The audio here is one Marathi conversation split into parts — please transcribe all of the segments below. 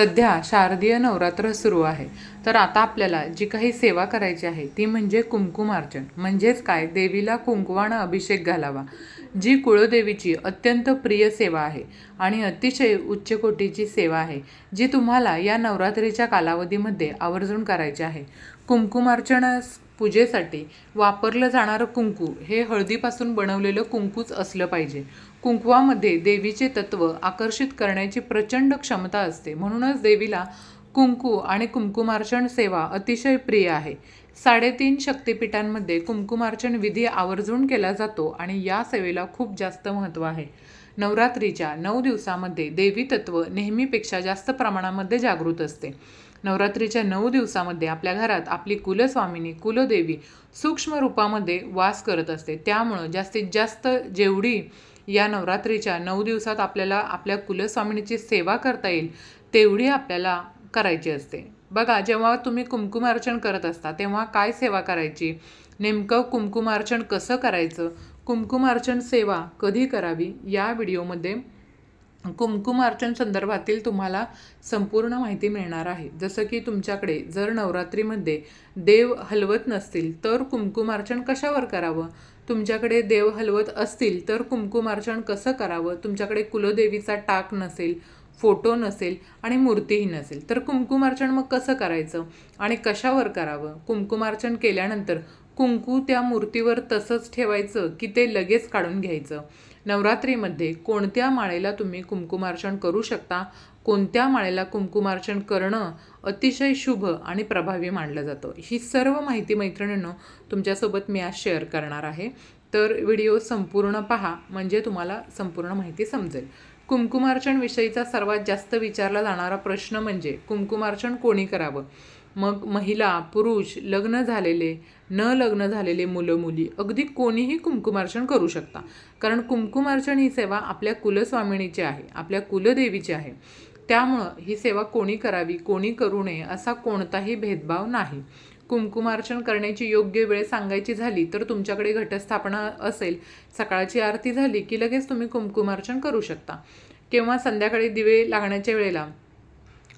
सध्या शारदीय नवरात्र सुरू आहे. तर आता आपल्याला जी काही सेवा करायची आहे ती म्हणजे कुंकुमार्चन म्हणजेच काय? देवीला कुंकवाण अभिषेक घालावा. जी कुळदेवीची अत्यंत प्रिय सेवा आहे आणि अतिशय उच्च कोटीची सेवा आहे जी तुम्हाला या नवरात्रीच्या कालावधीमध्ये आवर्जून करायची आहे. कुंकुमार्चनास पूजेसाठी वापरलं जाणारं कुंकू हे हळदीपासून बनवलेलं कुंकूच असलं पाहिजे. कुंकवामध्ये देवीचे तत्व आकर्षित करण्याची प्रचंड क्षमता असते. म्हणूनच देवीला कुंकू आणि कुंकुमार्चन सेवा अतिशय प्रिय आहे. साडेतीन शक्तिपीठांमध्ये कुंकुमार्चन विधी आवर्जून केला जातो आणि या सेवेला खूप जास्त महत्त्व आहे. नवरात्रीच्या नऊ दिवसामध्ये देवी तत्त्व नेहमीपेक्षा जास्त प्रमाणामध्ये जागृत असते. नवरात्रीच्या नऊ दिवसामध्ये आपल्या घरात आपली कुलस्वामिनी कुलदेवी सूक्ष्म रूपामध्ये वास करत असते. त्यामुळं जास्तीत जास्त जेवढी या नवरात्रीच्या नऊ दिवसात आपल्याला आपल्या कुलस्वामिनीची सेवा करता येईल तेवढी आपल्याला करायची असते. बघा जेव्हा तुम्ही कुमकुमार्चन करत असता तेव्हा काय सेवा करायची? नेमकं कुमकुमार्चन कसं करायचं? कुमकुमार्चन सेवा कधी करावी? या व्हिडिओमध्ये कुंकुमार्चन संदर्भातील तुम्हाला संपूर्ण माहिती मिळणार आहे. जसं की तुमच्याकडे जर नवरात्रीमध्ये देव हलवत नसतील तर कुंकुमार्चन कशावर करावं? तुमच्याकडे देव हलवत असतील तर कुंकुमार्चन कसं करावं? तुमच्याकडे कुलदेवीचा टाक नसेल फोटो नसेल आणि मूर्तीही नसेल तर कुंकुमार्चन मग कसं करायचं आणि कशावर करावं? कुंकुमार्चन केल्यानंतर कुंकू त्या मूर्तीवर तसंच ठेवायचं की ते लगेच काढून घ्यायचं? नवरात्रीमध्ये कोणत्या माळेला तुम्ही कुमकुमार्चन करू शकता? कोणत्या माळेला कुमकुमार्चन करणं अतिशय शुभ आणि प्रभावी मानलं जातं? ही सर्व माहिती मैत्रिणींनो तुमच्यासोबत मी आज शेअर करणार आहे. तर व्हिडिओ संपूर्ण पहा म्हणजे तुम्हाला संपूर्ण माहिती समजेल. कुंकुमार्चन विषयीचा सर्वात जास्त विचारला जाणारा प्रश्न म्हणजे कुंकुमार्चन कोणी करावं? मग महिला पुरुष लग्न झालेले न लग्न झालेले मुलं मुली अगदी कोणीही कुंकुमार्चन करू शकता. कारण कुंकुमार्चन ही सेवा आपल्या कुलस्वामिनीची आहे आपल्या कुलदेवीची आहे. त्यामुळं ही सेवा कोणी करावी कोणी करू नये असा कोणताही भेदभाव नाही. कुंकुमार्चन करण्याची योग्य वेळ सांगायची झाली तर तुमच्याकडे घटस्थापना असेल सकाळची आरती झाली की लगेच तुम्ही कुंकुमार्चन करू शकता. किंवा संध्याकाळी दिवे लागण्याच्या वेळेला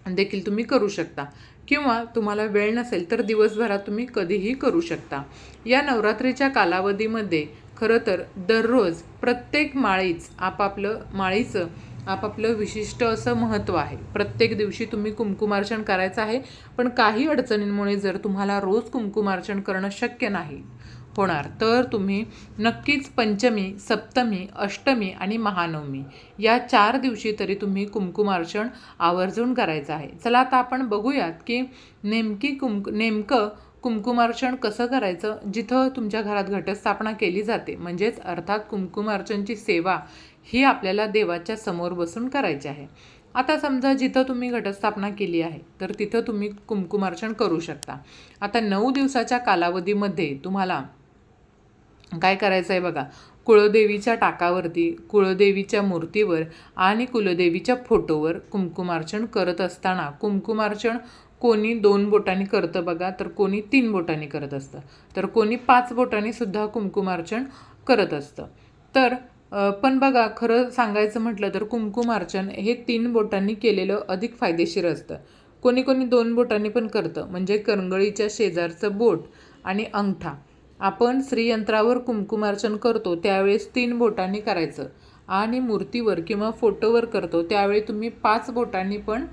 देखील तुम्ही करू शकता. किंवा तुम्हाला वेळ नसेल तर दिवसभरात तुम्ही कधीही करू शकता. या नवरात्रीच्या कालावधीमध्ये खरं तर दररोज प्रत्येक माळीच आपापलं माळीचं आपापलं विशिष्ट असं महत्त्व आहे. प्रत्येक दिवशी तुम्ही कुंकुमार्चन करायचं आहे पण काही अडचणींमुळे जर तुम्हाला रोज कुंकुमार्चन करणं शक्य नाही. होणार. तर तुम्ही नक्कीच पंचमी सप्तमी अष्टमी आणि महानवमी या चार दिवशी तरी तुम्ही कुंकुमार्चन आवर्जून करायचं आहे. चला आता आपण बघूयात की नेमकी कुमक नेमकं कुंकुमार्चन कसं करायचं जिथं तुमच्या घरात घटस्थापना केली जाते. म्हणजेच अर्थात कुंकुमार्चनची सेवा ही आपल्याला देवाच्या समोर बसून करायची आहे. आता समजा जिथं तुम्ही घटस्थापना केली आहे तर तिथं तुम्ही कुंकुमार्चन करू शकता. आता नऊ दिवसाच्या कालावधीमध्ये तुम्हाला काय करायचं आहे बघा? कुळदेवीच्या टाकावरती कुळदेवीच्या मूर्तीवर आणि कुलदेवीच्या फोटोवर कुंकुमार्चन करत असताना कुंकुमार्चन कोणी दोन बोटांनी करतं बघा तर कोणी तीन बोटांनी करत असतं. तर कोणी पाच बोटांनी सुद्धा कुंकुमार्चन करत असतं. तर पण बघा खरं सांगायचं म्हटलं तर कुंकुमार्चन हे तीन बोटांनी केलेलं अधिक फायदेशीर असतं. कोणी कोणी दोन बोटांनी पण करतं म्हणजे करंगळीच्या शेजारचं बोट आणि अंगठा. आपण श्रीयंत्रावर कुंकुमार्चन करतो त्यावेळेस तीन बोटांनी करायचं. आणि मूर्तीवर किंवा फोटोवर करतो त्यावेळी तुम्ही पाच बोटांनी पण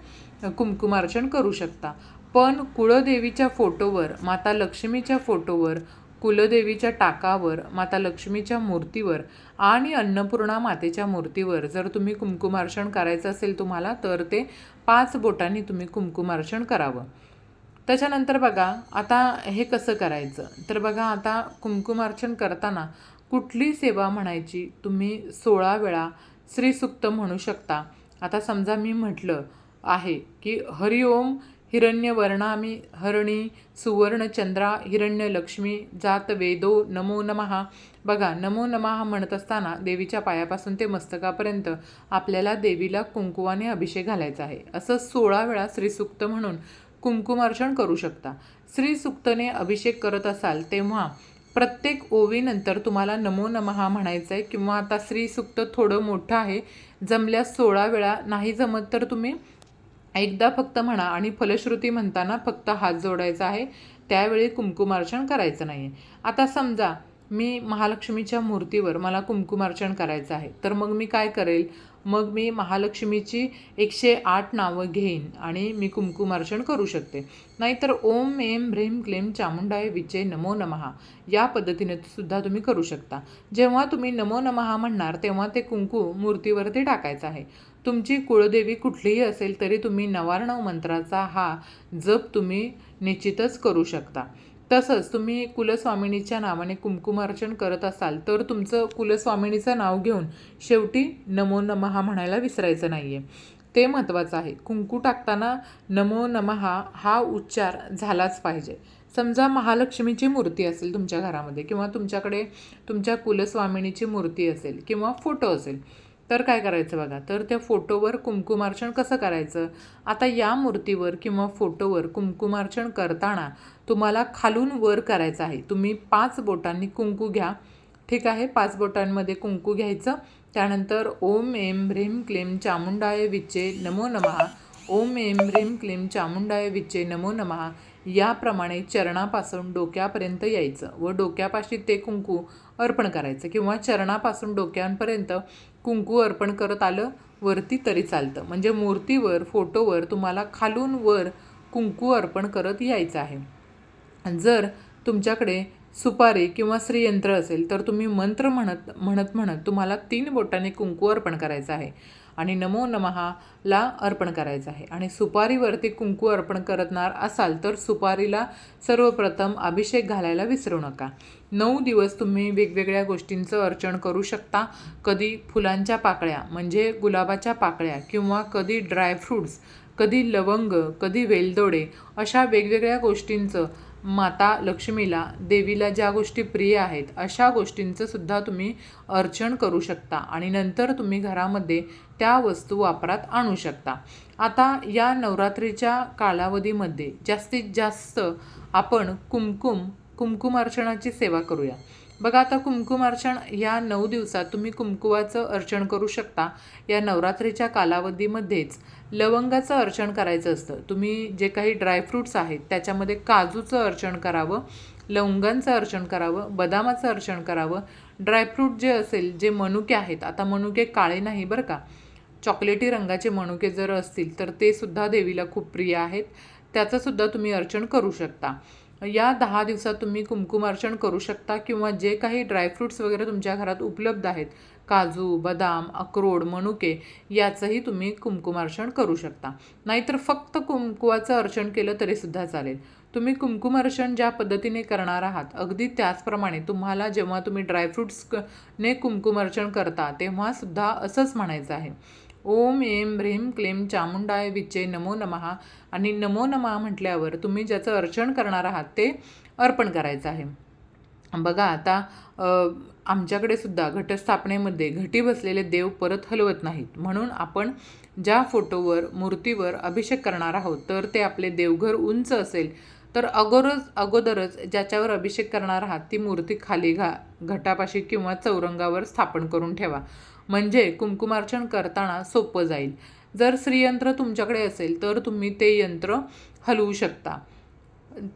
कुंकुमार्चन करू शकता. पण कुळदेवीच्या फोटोवर माता लक्ष्मीच्या फोटोवर कुलदेवीच्या टाकावर माता लक्ष्मीच्या मूर्तीवर आणि अन्नपूर्णा मातेच्या मूर्तीवर जर तुम्ही कुमकुमार्षण करायचं असेल तुम्हाला तर ते पाच बोटांनी तुम्ही कुंकुमार्चन करावं. त्याच्यानंतर बघा आता हे कसं करायचं? तर बघा आता कुंकुमार्चन करताना कुठली सेवा म्हणायची? तुम्ही सोळा वेळा श्रीसुक्त म्हणू शकता. आता समजा मी म्हटलं आहे की हरिओम हिरण्यवर्णामी हरणी सुवर्णचंद्रा हिरण्यलक्ष्मी जात वेदो नमो नमहा बघा नमो नमहा म्हणत असताना देवीच्या पायापासून ते मस्तकापर्यंत आपल्याला देवीला कुंकुवाने अभिषेक घालायचा आहे. असं सोळा वेळा श्रीसुक्त म्हणून कुंकुमार्चन करू शकता. श्रीसुक्तने अभिषेक करत असाल तेव्हा प्रत्येक ओवीनंतर तुम्हाला नमो नमहा म्हणायचं आहे किंवा आता श्रीसुक्त थोडं मोठं आहे जमल्यास सोळा वेळा नाही जमत तर तुम्ही एकदा फक्त म्हणा आणि फलश्रुती म्हणताना फक्त हात जोडायचा आहे. त्यावेळी कुमकुमार्चन करायचं नाही आहे आता समजा मी महालक्ष्मीच्या मूर्तीवर मला कुंकुमार्चन करायचं आहे. तर मग मी काय करेल? मग मी महालक्ष्मीची एकशे आठ नावं घेईन आणि मी कुंकुमार्चन करू शकते. नाहीतर ओम एम ह्रीम क्लेम चामुंडाय विचे नमो नमहा या पद्धतीने सुद्धा तुम्ही करू शकता. जेव्हा तुम्ही नमो नमहा म्हणणार तेव्हा ते कुंकू मूर्तीवरती टाकायचं आहे. तुमची कुळदेवी कुठलीही असेल तरी तुम्ही नवार्णव मंत्राचा हा जप तुम्ही निश्चितच करू शकता. तसंच तुम्ही कुलस्वामिनीच्या नावाने कुंकुमार्चन करत असाल तर तुमचं कुलस्वामिनीचं नाव घेऊन शेवटी नमो नमहा म्हणायला विसरायचं नाही आहे ते महत्त्वाचं आहे. कुंकू टाकताना नमो नमहा हा उच्चार झालाच पाहिजे. समजा महालक्ष्मीची मूर्ती असेल तुमच्या घरामध्ये किंवा तुमच्याकडे तुमच्या कुलस्वामिनीची मूर्ती असेल किंवा फोटो असेल तर काय करायचं बघा? तर त्या फोटोवर कुंकुमार्चन कसं करायचं? आता या मूर्तीवर किंवा फोटोवर कुंकुमार्चन करताना तुम्हाला खालून वर करायचं आहे. तुम्ही पाच बोटांनी कुंकू घ्या. ठीक आहे? पाच बोटांमध्ये कुंकू घ्यायचं. त्यानंतर ओम एम ह्रीम क्लीम चामुंडाय विचे नमो नमहा ओम एम ह्रीम क्लीम चामुंडाय विचे नमो नमहा याप्रमाणे चरणापासून डोक्यापर्यंत यायचं व डोक्यापाशी ते कुंकू अर्पण करायचं किंवा चरणापासून डोक्यांपर्यंत कुंकू अर्पण करत आलं वरती तरी चालतं. म्हणजे मूर्तीवर फोटोवर तुम्हाला खालून वर कुंकू अर्पण करत यायचं आहे. जर तुमच्याकडे सुपारी किंवा श्रीयंत्र असेल तर तुम्ही मंत्र म्हणत म्हणत म्हणत तुम्हाला तीन बोटाने कुंकू अर्पण करायचं आहे. आणि नमो नमहाला अर्पण करायचं आहे. आणि सुपारीवरती कुंकू अर्पण करणार असाल तर सुपारीला सर्वप्रथम अभिषेक घालायला विसरू नका. नऊ दिवस तुम्ही वेगवेगळ्या गोष्टींचं अर्चण करू शकता. कधी फुलांच्या पाकळ्या म्हणजे गुलाबाच्या पाकळ्या किंवा कधी ड्रायफ्रूट्स कधी लवंग कधी वेलदोडे अशा वेगवेगळ्या गोष्टींचं माता लक्ष्मीला देवीला ज्या गोष्टी प्रिय आहेत अशा गोष्टींचं सुद्धा तुम्ही अर्चन करू शकता आणि नंतर तुम्ही घरामध्ये त्या वस्तू वापरात आणू शकता. आता या नवरात्रीच्या कालावधीमध्ये जास्तीत जास्त आपण कुमकुम कुंकुमार्चनाची सेवा करूया. बघा आता कुंकुमार्चन या नऊ दिवसात तुम्ही कुमकुवाचं अर्चन करू शकता या नवरात्रीच्या कालावधीमध्येच. लवंगाचं अर्चण करायचं असतं. तुम्ही जे काही ड्रायफ्रूट्स आहेत त्याच्यामध्ये काजूचं अर्चन करावं लवंगांचं अर्चन करावं बदामाचं अर्चन करावं. ड्रायफ्रूट जे असेल जे मनुके आहेत आता मनुके काळे नाही बरं का. चॉकलेटी रंगाचे मनुके जर असतील तर ते सुद्धा देवीला खूप प्रिय आहेत. त्याचंसुद्धा तुम्ही अर्चन करू शकता. या दहा दिवसात तुम्ही कुंकुमार्चन करू शकता किंवा जे काही ड्रायफ्रूट्स वगैरे तुमच्या घरात उपलब्ध आहेत काजू बदाम अक्रोड मनुके याचंही तुम्ही कुंकुमार्चन करू शकता. नाहीतर फक्त कुंकुवाचं अर्चन केलं तरीसुद्धा चालेल. तुम्ही कुंकुमार्चन ज्या पद्धतीने करणार आहात अगदी त्याचप्रमाणे तुम्हाला जेव्हा तुम्ही ड्रायफ्रूट्स ने कुंकुमार्चन करता तेव्हासुद्धा असंच म्हणायचं आहे. ओम एम ह्रीम क्लेम चामुंडाय विचे नमो नमहा आणि नमो नमहा म्हटल्यावर तुम्ही ज्याचं अर्चन करणार आहात ते अर्पण करायचं आहे. बघा आता आमच्याकडे सुद्धा घटस्थापनेमध्ये घटी बसलेले देव परत हलवत नाहीत. म्हणून आपण ज्या फोटोवर मूर्तीवर अभिषेक करणार आहोत तर ते आपले देवघर उंच असेल तर अगोदरच अगोदरच ज्याच्यावर अभिषेक करणार आहात ती मूर्ती खाली घा घटापाशी किंवा चौरंगावर स्थापन करून ठेवा. म्हणजे कुंकुमार्चन करताना सोपं जाईल. जर श्रीयंत्र तुमच्याकडे असेल तर तुम्ही ते यंत्र हलवू शकता.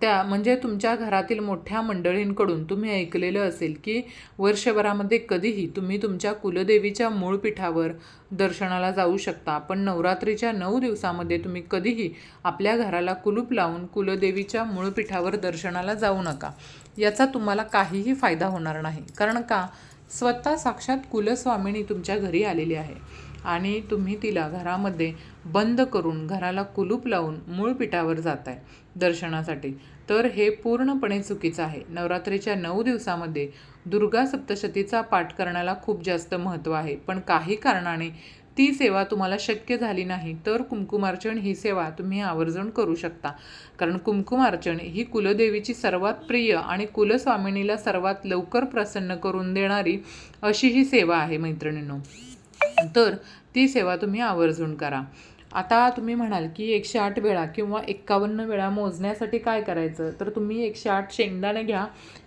त्या म्हणजे तुमच्या घरातील मोठ्या मंडळींकडून तुम्ही ऐकलेलं असेल की वर्षभरामध्ये कधीही तुम्ही तुमच्या कुलदेवीच्या मूळ पीठावर दर्शनाला जाऊ शकता. पण नवरात्रीच्या नऊ दिवसामध्ये तुम्ही कधीही आपल्या घराला कुलूप लावून कुलदेवीच्या मूळ पीठावर दर्शनाला जाऊ नका. याचा तुम्हाला काहीही फायदा होणार नाही. कारण का? स्वतः साक्षात कुलस्वामिनी तुमच्या घरी आलेली आहे. आणि तुम्ही तिला घरामध्ये बंद करून घराला कुलूप लावून मूळ पिठावर जात आहे दर्शनासाठी. तर हे पूर्णपणे चुकीचं आहे. नवरात्रीच्या नऊ दिवसामध्ये दुर्गा सप्तशतीचा पाठ करण्याला खूप जास्त महत्त्व आहे. पण काही कारणाने ती सेवा तुम्हाला शक्य झाली नाही तर कुंकुमार्चन ही सेवा तुम्ही आवर्जून करू शकता. कारण कुंकुमार्चन ही कुलदेवीची सर्वात प्रिय आणि कुलस्वामिनीला सर्वात लवकर प्रसन्न करून देणारी अशी ही सेवा आहे मैत्रिणींनो. तर ती सेवा तुम्ही आवर्जून करा. आता तुम्ही म्हणाल की एकशे आठ वेळा किंवा एक्कावन्न वेळा मोजण्यासाठी काय करायचं? तर तुम्ही एकशे आठ शेंगदाणे घ्या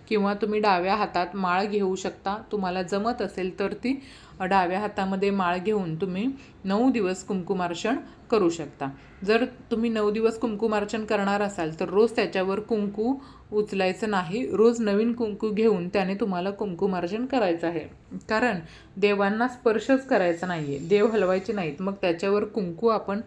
किंवा तुम्ही डाव्या हातात माळ घेऊ शकता. तुम्हाला जमत असेल तर ती डाव्या हातामध्ये माळ घेऊन तुम्ही नऊ दिवस कुंकुमार्चन करू शकता. जर तुम्ही नऊ दिवस कुंकुमार्चन करणार असाल तर रोज त्याच्यावर कुंकू उचलायचं नाही. रोज नवीन कुंकू घेऊन त्याने तुम्हाला कुंकुमार्जन करायचं आहे. कारण देवांना स्पर्शच करायचा नाही आहे देव हलवायचे नाहीत. मग त्याच्यावर कुंकू आपण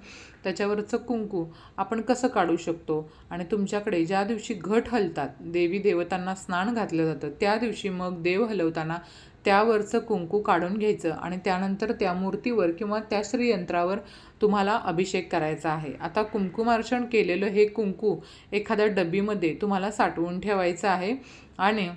त्याच्यावरचं कुंकू आपण कसं काढू शकतो? आणि तुमच्याकडे ज्या दिवशी घट हलतात देवी देवतांना स्नान घातलं जातं त्या दिवशी मग देव हलवताना त्यावरचं कुंकू काढून घ्यायचं आणि त्यानंतर त्या मूर्तीवर किंवा त्या श्रीयंत्रावर तुम्हाला अभिषेक करायचा आहे. आता कुंकुमार्चण केलेलं हे कुंकू एखाद्या डबीमध्ये तुम्हाला साठवून ठेवायचं आहे आणि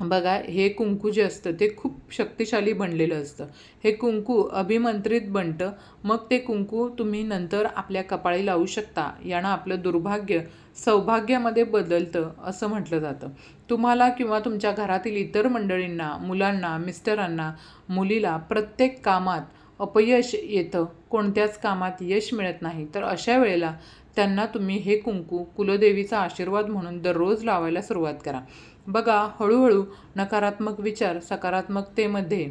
बघा हे कुंकू जे असतं ते खूप शक्तिशाली बनलेलं असतं. हे कुंकू अभिमंत्रित बनतं. मग ते कुंकू तुम्ही नंतर आपल्या कपाळी लावू शकता. यानं आपलं दुर्भाग्य सौभाग्यामध्ये बदलतं असं म्हटलं जातं. तुम्हाला किंवा तुमच्या घरातील इतर मंडळींना मुलांना मिस्टरांना मुलीला प्रत्येक कामात अपयश येतं. कोणत्याच कामात यश मिळत नाही. तर अशा वेळेला त्यांना तुम्ही हे कुंकू कुलदेवीचा आशीर्वाद म्हणून दररोज लावायला सुरुवात करा. बघा हळूहळू नकारात्मक विचार सकारात्मकतेमध्ये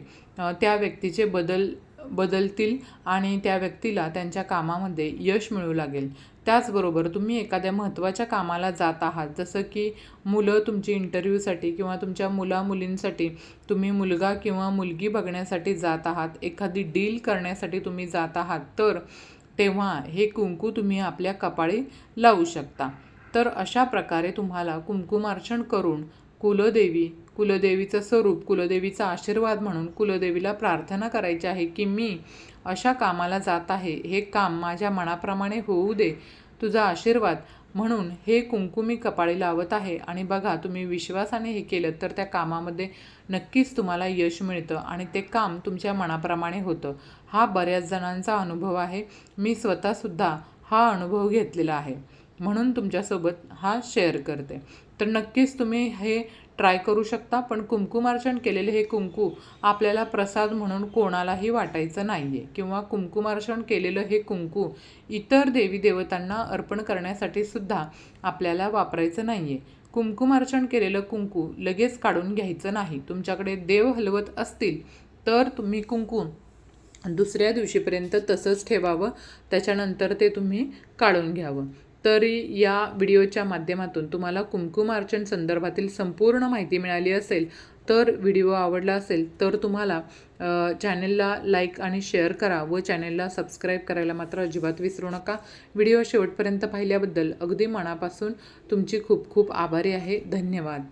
त्या व्यक्तीचे बदल बदलतील आणि त्या व्यक्तीला त्यांच्या कामामध्ये यश मिळू लागेल. त्याचबरोबर तुम्ही एखाद्या महत्त्वाच्या कामाला जात आहात जसं की मुलं तुमची इंटरव्ह्यूसाठी किंवा तुमच्या मुला मुलींसाठी तुम्ही मुलगा किंवा मुलगी बघण्यासाठी जात आहात एखादी डील करण्यासाठी तुम्ही जात आहात तर तेव्हा हे कुंकू तुम्ही आपल्या कपाळी लावू शकता. तर अशा प्रकारे तुम्हाला कुंकुमार्चन करून कुलदेवी कुलदेवीचं स्वरूप कुलदेवीचा आशीर्वाद म्हणून कुलदेवीला प्रार्थना करायची आहे की मी अशा कामाला जात आहे. हे काम माझ्या मनाप्रमाणे होऊ दे तुझा आशीर्वाद. म्हणून हे कुंकू मी कपाळी लावत आहे. आणि बघा तुम्ही विश्वासाने हे केलं तर त्या कामामध्ये नक्कीच तुम्हाला यश मिळतं आणि ते काम तुमच्या मनाप्रमाणे होतं. हा बऱ्याच जणांचा अनुभव आहे. मी स्वतःसुद्धा हा अनुभव घेतलेला आहे. म्हणून तुमच्यासोबत हा शेअर करते. तर नक्कीच तुम्ही हे ट्राय करू शकता पण कुंकुमार्चन केलेले हे कुंकू आपल्याला प्रसाद म्हणून कोणालाही वाटायचं नाही आहे किंवा कुंकुमार्चन केलेलं हे कुंकू इतर देवी देवतांना अर्पण करण्यासाठी सुद्धा आपल्याला वापरायचं नाही आहे कुंकुमार्चन केलेलं कुंकू लगेच काढून घ्यायचं नाही. तुमच्याकडे देव हलवत असतील तर तुम्ही कुंकू दुसऱ्या दिवशीपर्यंत तसंच ठेवावं. त्याच्यानंतर ते तुम्ही काढून घ्यावं. तरी या व्हिडिओच्या माध्यमातून तुम्हाला कुंकुमार्चन संदर्भातील संपूर्ण माहिती मिळाली असेल तर व्हिडिओ आवडला असेल तर तुम्हाला चॅनेलला लाईक आणि शेअर करा व चॅनेलला सबस्क्राईब करायला मात्र अजिबात विसरू नका. व्हिडिओ शेवटपर्यंत पाहिल्याबद्दल अगदी मनापासून तुमची खूप खूप आभारी आहे. धन्यवाद.